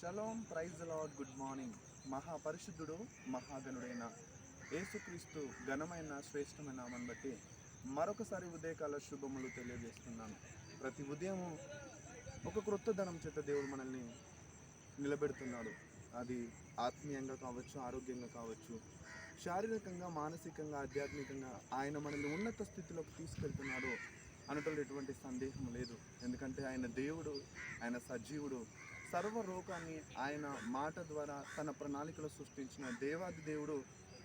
Shalom praise Lord good morning మహాపరిశుద్ధుడు మహాగణుడైన యేసుక్రీస్తు ఘనమైన శ్రేష్టమైన నామని బట్టి మరొకసారి ఉదయకాల శుభములు తెలియజేస్తున్నాను. ప్రతి ఉదయం ఒక క్రొత్త ధనం చేత దేవుడు మనల్ని నిలబెడుతున్నాడు. అది ఆత్మీయంగా కావచ్చు ఆరోగ్యంగా కావచ్చు శారీరకంగా మానసికంగా ఆధ్యాత్మికంగా ఆయన మనల్ని ఉన్నత స్థితిలోకి తీసుకెళ్తున్నాడు అనటంలో ఎటువంటి సందేహం లేదు. ఎందుకంటే ఆయన దేవుడు ఆయన సజీవుడు సర్వరోగాన్ని ఆయన మాట ద్వారా తన ప్రణాళికలో సృష్టించిన దేవాది దేవుడు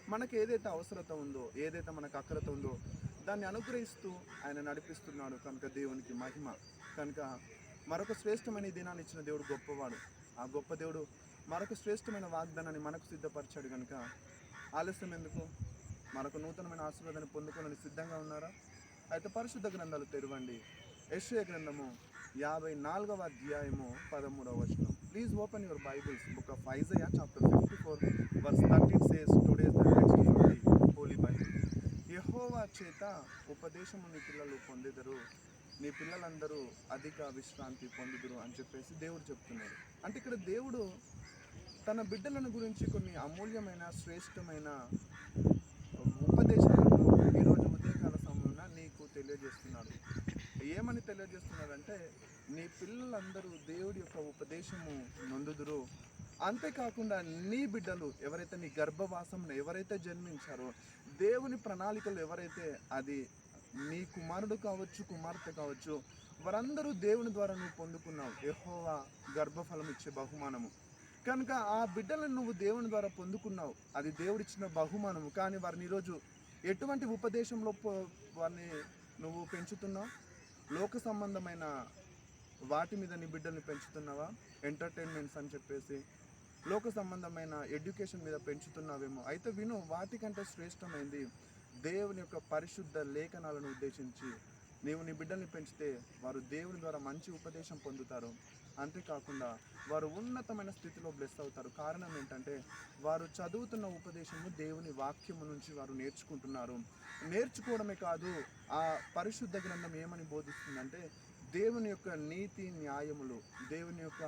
మనకు ఏదైతే అవసరత ఉందో ఏదైతే మనకు అక్రత ఉందో దాన్ని అనుగ్రహిస్తూ ఆయన నడిపిస్తున్నాడు కనుక దేవునికి మహిమ. కనుక మరొక శ్రేష్టమైన దినాన్ని ఇచ్చిన దేవుడు గొప్పవాడు. ఆ గొప్ప దేవుడు మరొక శ్రేష్టమైన వాగ్దానాన్ని మనకు సిద్ధపరిచాడు కనుక ఆలస్యం ఎందుకు? మరొక నూతనమైన ఆశీర్వాదాన్ని పొందుకోవాలని సిద్ధంగా ఉన్నారా? అయితే పరిశుద్ధ గ్రంథాలు తెరవండి. యశ్వ గ్రంథము యాభై నాలుగవ అధ్యాయము పదమూడవ వచనం. Please open your Bibles book of Isaiah chapter fifty four verse thirteen says today's the from the holy Bible యహోవా చేత ఉపదేశము నీ పిల్లలు పొందిదరు నీ పిల్లలందరూ అధిక విశ్రాంతి పొందుదురు అని చెప్పేసి దేవుడు చెప్తున్నాడు. అంటే ఇక్కడ దేవుడు తన బిడ్డలను గురించి కొన్ని అమూల్యమైన శ్రేష్టమైన ఉపదేశాలను ఈరోజు ఉదయకాల సమయంలో నీకు తెలియజేస్తున్నాడు. ఏమని తెలియజేస్తున్నాడంటే నీ పిల్లలందరూ దేవుడి యొక్క ఉపదేశము నొందుదురు. అంతేకాకుండా నీ బిడ్డలు ఎవరైతే నీ గర్భవాసంలో ఎవరైతే జన్మించారో దేవుని ప్రణాళికలు ఎవరైతే అది నీ కుమారుడు కావచ్చు కుమార్తె కావచ్చు వారందరూ దేవుని ద్వారా నువ్వు పొందుకున్నావు. యెహోవా గర్భఫలం ఇచ్చే బహుమానము. కనుక ఆ బిడ్డలను నువ్వు దేవుని ద్వారా పొందుకున్నావు. అది దేవుడిచ్చిన బహుమానము. కానీ వారిని ఈరోజు ఎటువంటి ఉపదేశంలో వారిని నువ్వు పెంచుతున్నావు? లోక సంబంధమైన వాటి మీద నీ బిడ్డల్ని పెంచుతున్నావా? ఎంటర్టైన్మెంట్స్ అని చెప్పేసి లోక సంబంధమైన ఎడ్యుకేషన్ మీద పెంచుతున్నావేమో. అయితే విను వాటికంటే శ్రేష్టమైంది దేవుని యొక్క పరిశుద్ధ లేఖనాలను ఉద్దేశించి నీవు నీ బిడ్డల్ని పెంచితే వారు దేవుని ద్వారా మంచి ఉపదేశం పొందుతారు. అంతేకాకుండా వారు ఉన్నతమైన స్థితిలో బ్లెస్ అవుతారు. కారణం ఏంటంటే వారు చదువుతున్న ఉపదేశము దేవుని వాక్యము నుంచి వారు నేర్చుకుంటున్నారు. నేర్చుకోవడమే కాదు ఆ పరిశుద్ధ గ్రంథం ఏమని బోధిస్తుందంటే దేవుని యొక్క నీతి న్యాయములు దేవుని యొక్క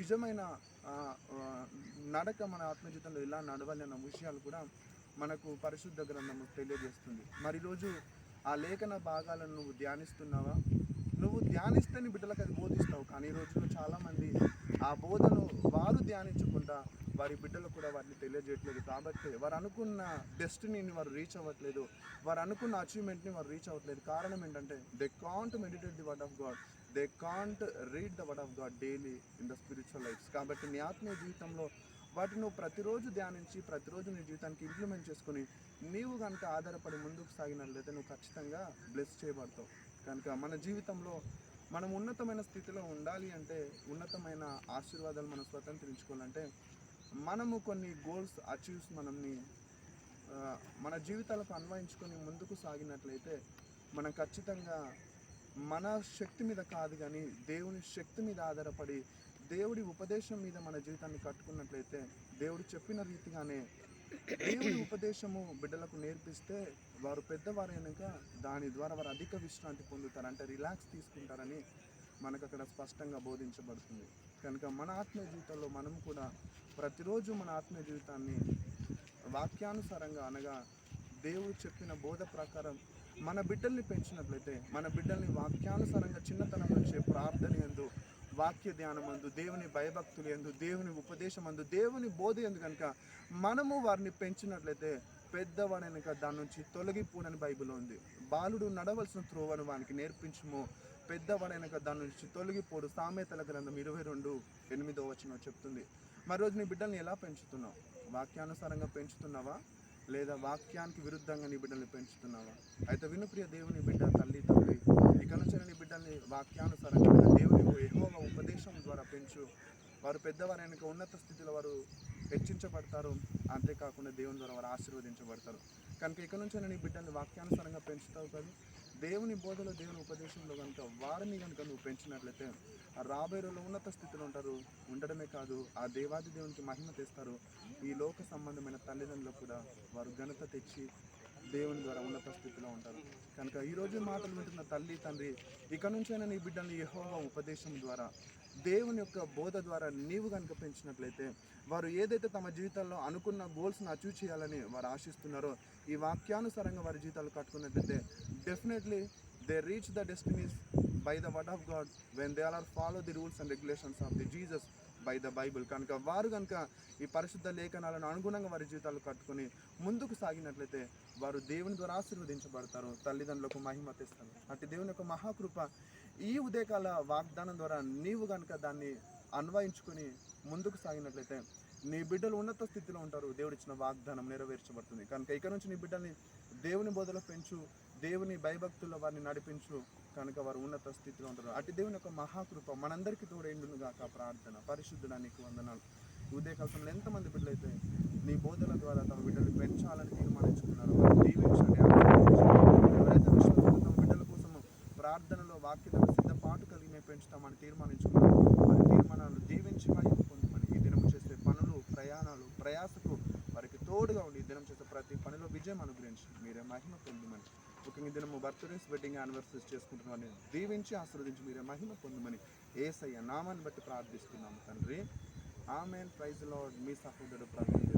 నిజమైన నడక మన ఆత్మజీవితంలో ఎలా నడవాలి అన్న విషయాలు కూడా మనకు పరిశుద్ధ గ్రంథము తెలియజేస్తుంది. మరి రోజు ఆ లేఖన భాగాలను నువ్వు ధ్యానిస్తున్నావా? నువ్వు ధ్యానిస్తే నీ బిడ్డలకు అది బోధిస్తావు. కానీ ఈ రోజుల్లో చాలామంది ఆ బోధను వారు ధ్యానించకుండా వారి బిడ్డలు కూడా వారిని తెలియజేయట్లేదు. కాబట్టి వారు అనుకున్న డెస్టినీని వారు రీచ్ అవ్వట్లేదు. వారు అనుకున్న అచీవ్మెంట్ని వారు రీచ్ అవ్వట్లేదు. కారణం ఏంటంటే they can't meditate the word of God they can't read the word of God daily in the spiritual lives కాబట్టి నీ ఆత్మీయ జీవితంలో వాటిని నువ్వు ప్రతిరోజు ధ్యానించి ప్రతిరోజు నీ జీవితానికి ఇంప్లిమెంట్ చేసుకుని నీవు కనుక ఆధారపడి ముందుకు సాగినట్లయితే నువ్వు ఖచ్చితంగా బ్లెస్ చేయబడతావు. కనుక మన జీవితంలో మనం ఉన్నతమైన స్థితిలో ఉండాలి అంటే ఉన్నతమైన ఆశీర్వాదాలు మనం స్వతంత్రించుకోవాలంటే మనము కొన్ని గోల్స్ అచీవ్స్ మనల్ని మన జీవితాలకు అన్వయించుకొని ముందుకు సాగినట్లయితే మనం ఖచ్చితంగా మన శక్తి మీద కాదు కానీ దేవుని శక్తి మీద ఆధారపడి దేవుడి ఉపదేశం మీద మన జీవితాన్ని కట్టుకున్నట్లయితే దేవుడు చెప్పిన రీతిగానే దేవుడి ఉపదేశము బిడ్డలకు నేర్పిస్తే వారు పెద్దవారైనాక దాని ద్వారా వారు అధిక విశ్రాంతి పొందుతారు. అంటే రిలాక్స్ తీసుకుంటారని మనకు అక్కడ స్పష్టంగా బోధించబడుతుంది. కనుక మన ఆత్మీయ జీవితంలో మనం కూడా ప్రతిరోజు మన ఆత్మీయ జీవితాన్ని వాక్యానుసారంగా అనగా దేవుడు చెప్పిన బోధ ప్రకారం మన బిడ్డల్ని పెంచినట్లయితే మన బిడ్డల్ని వాక్యానుసారంగా చిన్నతనం నుంచే ప్రార్థన ఎందు వాక్య ధ్యానమందు దేవుని భయభక్తులు ఎందు దేవుని ఉపదేశమందు దేవుని బోధ ఎందు కనుక మనము వారిని పెంచినట్లయితే పెద్దవాడైనక దాని నుంచి తొలగిపోనని బైబిల్ ఉంది. బాలుడు నడవలసిన త్రోవను వానికి నేర్పించుము. పెద్దవాడైనక దాని నుంచి తొలగిపోడు. సామెతల గ్రంథం ఇరవై రెండు ఎనిమిదో వచనం చెప్తుంది. మరి రోజు నీ బిడ్డల్ని ఎలా పెంచుతున్నావు? వాక్యానుసారంగా పెంచుతున్నావా? లేదా వాక్యానికి విరుద్ధంగా నీ బిడ్డల్ని పెంచుతున్నావా? అయితే వినుప్రియ దేవుని బిడ్డ తల్లి తండ్రి ఇక నుంచి నీ బిడ్డల్ని వాక్యానుసారంగా దేవుని ఎక్కువగా ఉపదేశం ద్వారా పెంచు. వారు పెద్దవారైన ఉన్నత స్థితిలో వారు హెచ్చించబడతారు. అంతేకాకుండా దేవుని ద్వారా వారు ఆశీర్వదించబడతారు. కనుక ఇక్కడ నుంచి నీ బిడ్డల్ని వాక్యానుసారంగా పెంచుతావు కదా దేవుని బోధలో దేవుని ఉపదేశంలో కనుక వారిని కనుక నువ్వు పెంచినట్లయితే రాబోయే రోజులు ఉన్నత స్థితిలో ఉంటారు. ఉండడమే కాదు ఆ దేవాది దేవునికి మహిమ తెస్తారు. ఈ లోక సంబంధమైన తల్లిదండ్రులకు కూడా వారు ఘనత తెచ్చి దేవుని ద్వారా ఉన్నత స్థితిలో ఉంటారు. కనుక ఈరోజు మాటలు వింటున్న తల్లి తండ్రి ఇక నుంచైనా నీ బిడ్డల్ని యహోవా ఉపదేశం ద్వారా దేవుని యొక్క బోధ ద్వారా నీవు కనుక పెంచినట్లయితే వారు ఏదైతే తమ జీవితాల్లో అనుకున్న గోల్స్ని అచీవ్ చేయాలని వారు ఆశిస్తున్నారో ఈ వాక్యానుసారంగా వారి జీవితాలు కట్టుకున్నట్లయితే definitely they reach the destinies by the word of God when they are follow the rules and regulations of the Jesus by the Bible కనుక వారు కనుక ఈ పరిశుద్ధ లేఖనాలను అనుగుణంగా వారి జీవితాలు కట్టుకొని ముందుకు సాగినట్లయితే వారు దేవుని ద్వారా ఆశీర్వదించబడతారు. తల్లిదండ్రులకు మహిమ తెస్తారు అటు దేవుని యొక్క మహాకృప ఈ ఉదయకాల వాగ్దానం ద్వారా నీవు కనుక దాన్ని అన్వయించుకొని ముందుకు సాగినట్లయితే నీ బిడ్డలు ఉన్నత స్థితిలో ఉంటారు. దేవుడిచ్చిన వాగ్దానం నెరవేర్చబడుతుంది. కనుక ఇక నుంచి నీ బిడ్డల్ని దేవుని బోధలో పెంచు దేవుని భయభక్తుల్లో వారిని నడిపించు. కనుక వారు ఉన్నత స్థితిలో ఉంటారు. అటు దేవుని యొక్క మహాకృప మనందరికీ తోడైండును ప్రార్థన పరిశుద్ధుడా నీకు వందనాలు. ఉదయకాలంలో ఎంతమంది బిడ్డలైతే నీ బోధల ద్వారా తమ బిడ్డలు పెంచాలని తీర్మానించుకున్నారు ప్రయాసకు వారికి తోడుగా ఉండి దినం చేసే ప్రతి పనిలో విజయం అనుగ్రహించి మీరే మహిమ పొందమని ముఖ్యంగా దినము బర్త్డేస్ వెడ్డింగ్ యానివర్సరీస్ చేసుకుంటున్న వారిని దీవించి ఆశీర్వదించి మీరే మహిమ పొందమని ఏసయ్య నామాన్ని బట్టి ప్రార్థిస్తున్నాము తండ్రి. ఆమెన్. ప్రైజ్లో మీ సహోదరుడు ప్రవీణ్